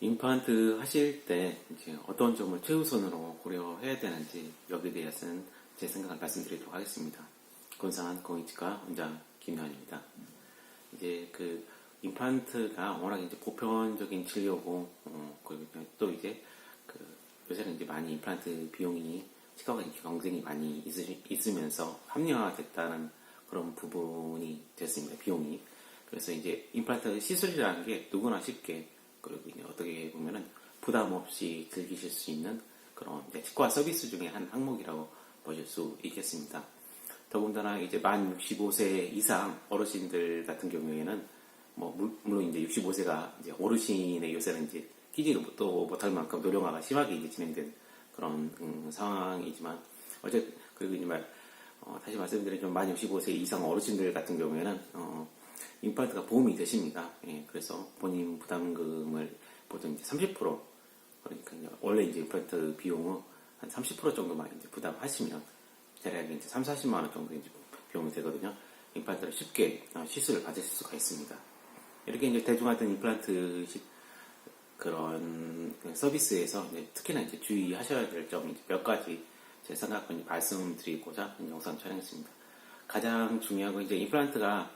임플란트 하실 때 이제 어떤 점을 최우선으로 고려해야 되는지 여기에 대해서는 제 생각을 말씀드리도록 하겠습니다. 건상한 공익치과 원장 김현입니다. 이제 그 임플란트가 워낙 이제 보편적인 진료고 어, 또 이제 그 요새는 이제 많이 임플란트 비용이 치과가 경쟁이 많이 있으, 있으면서 합리화됐다는 그런 부분이 됐습니다. 비용이. 그래서 이제 임플란트 시술이라는 게 누구나 쉽게 그리고 어떻게 보면은 부담 없이 즐기실 수 있는 그런 치과 서비스 중에 한 항목이라고 보실 수 있겠습니다. 더군다나 이제 만 65세 이상 어르신들 같은 경우에는 뭐 물- 물론 이제 65세가 이제 어르신의 요새는 이제 끼지도 또 못할 만큼 노령화가 심하게 이제 진행된 그런 음, 상황이지만 어제 그리고 이제 말 어, 다시 말씀드리면 만 65세 이상 어르신들 같은 경우에는 어, 임플란트가 보험이 되십니다. 예, 그래서 본인 부담금을 보통 이제 30% 그러니까 원래 이제 임플란트 비용은 한 30% 정도만 이제 부담하시면 대략 이제 3, 40만 원 정도 이제 비용이 되거든요. 임플란트를 쉽게 어, 시술을 받으실 수가 있습니다. 이렇게 이제 대중화된 임플란트 시- 그런 그 서비스에서 이제 특히나 이제 주의하셔야 될 점이 몇 가지 제 이제 말씀드리고자 이 영상 촬영했습니다. 가장 중요한 건 이제 임플란트가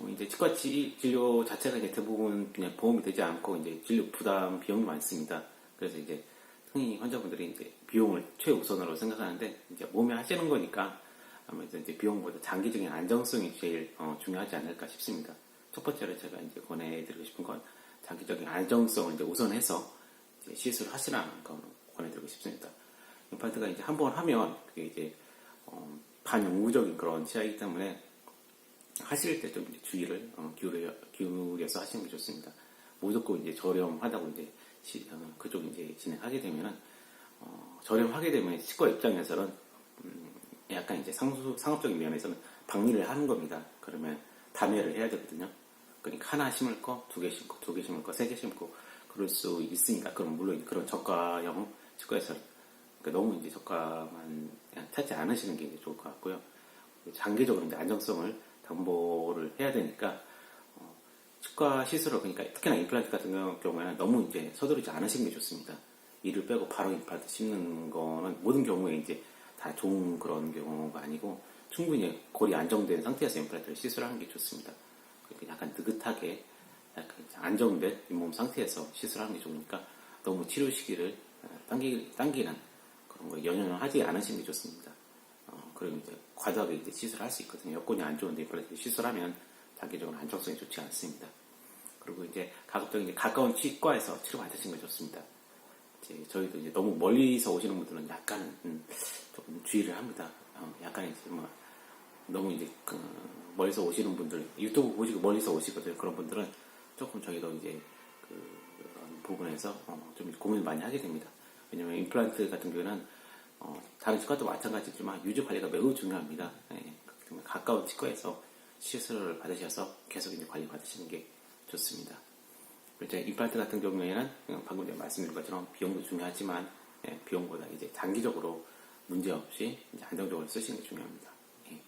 뭐 이제 치과 치- 진료 자체가 이제 대부분 그냥 보험이 되지 않고 이제 진료 부담 비용이 많습니다. 그래서 이제 흔히 환자분들이 이제 비용을 최우선으로 생각하는데 이제 몸에 하시는 거니까 아무래도 이제 비용보다 장기적인 안정성이 제일 어, 중요하지 않을까 싶습니다. 첫 번째로 제가 이제 권해드리고 싶은 건 장기적인 안정성을 이제 우선해서 이제 시술을 하시라는 거 권해드리고 싶습니다. 임플란트가 이제 한 번 하면 그게 이제 어, 반영구적인 그런 치아이기 때문에 하실 때 좀 주의를 어, 기울여, 기울여서 하시는 게 좋습니다. 무조건 이제 저렴하다고 이제 시- 어, 그쪽 이제 진행하게 되면은 어, 저렴하게 되면 치과 입장에서는 음, 약간 이제 상수, 상업적인 면에서는 박리를 하는 겁니다. 그러면 다매를 해야 되거든요. 그러니까 하나 심을 거, 두 개 심고, 두 개 심을 거, 세 개 심고 그럴 수 있으니까 그럼 물론 그런 저가형 치과에서 그러니까 너무 이제 저가만 찾지 않으시는 게 좋을 것 같고요. 장기적으로 이제 안정성을 담보를 해야 되니까 어, 치과 시술을 그러니까 특히나 임플란트 같은 경우에는 너무 이제 서두르지 않으시는 게 좋습니다. 이를 빼고 바로 임플란트 심는 거는 모든 경우에 이제 다 좋은 그런 경우가 아니고 충분히 골이 안정된 상태에서 임플란트를 시술하는 게 좋습니다. 그러니까 약간 느긋하게 약간 안정된 잇몸 상태에서 시술하는 게 좋으니까 너무 치료 시기를 어, 당기, 당기는 그런 거 연연을 하지 않으시는 게 좋습니다. 어, 그럼 이제 과도하게 이제 시술을 할 수 있거든요. 여건이 안 좋은데 임플란트 시술하면 장기적으로 안정성이 좋지 않습니다. 그리고 이제 가급적 이제 가까운 치과에서 치료 받으시는 게 좋습니다. 이제 저희도 이제 너무 멀리서 오시는 분들은 약간은 음, 조금 주의를 합니다. 어, 약간 이제 뭐 너무 이제 그 멀리서 오시는 분들 유튜브 보시고 멀리서 오시거든요. 그런 분들은 조금 저희도 이제 그런 부분에서 어, 좀 고민을 많이 하게 됩니다. 왜냐면 임플란트 같은 경우는 어, 다른 치과도 마찬가지지만 유지 관리가 매우 중요합니다. 예, 가까운 치과에서 시술을 받으셔서 계속 이제 관리 받으시는 게 좋습니다. 이제 임플란트 같은 경우에는 어, 방금 전에 말씀드린 것처럼 비용도 중요하지만 예, 비용보다 이제 장기적으로 문제 없이 이제 안정적으로 쓰시는 게 중요합니다. 예.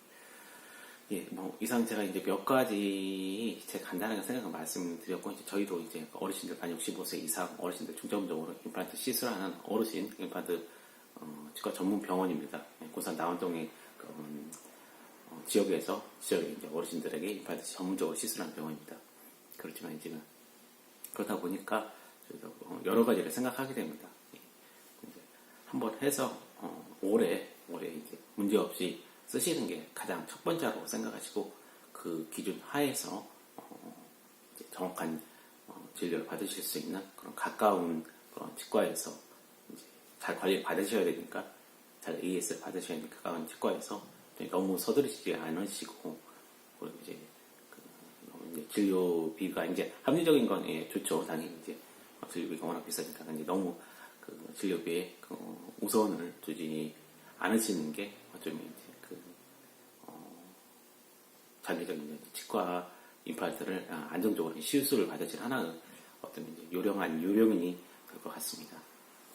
예, 뭐 이상 제가 이제 몇 가지 제 간단하게 생각을 말씀드렸고 이제 저희도 이제 어르신들 만 65세 이상 어르신들 중점적으로 임플란트 시술하는 어르신 임플란트 어, 치과 전문 병원입니다. 예, 고산 나원동의 그, 음, 어, 지역에서 지역의 이제 어르신들에게 임플란트 전문적으로 시술하는 병원입니다. 그렇지만 이제 그러다 보니까 저희가 어, 여러 가지를 생각하게 됩니다. 예. 한번 해서 어, 오래 오래 이제 문제 없이 쓰시는 게 가장 첫 번째라고 생각하시고 그 기준 하에서 정확한 어, 진료를 받으실 수 있는 그런 가까운 그런 치과에서 잘 관리를 받으셔야 되니까 잘 AS를 받으셔야 되니까 가까운 치과에서 너무 서두르시지 않으시고 그리고 이제 그 진료비가 이제 합리적인 건 예, 좋죠. 당연히 이제 진료비가 워낙 비싸니까 근데 너무 그 진료비에 그 우선을 두지 않으시는 게 어쩌면 이제 그 어, 장기적인 치과 임플란트를 아, 안정적으로 시술을 받으실 하나의 어떤 요령한 요령이 될 것 같습니다.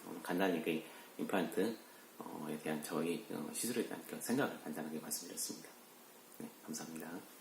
어, 간단히 그 임플란트에 대한 저희 어, 시술에 대한 생각을 간단하게 말씀드렸습니다. 네, 감사합니다.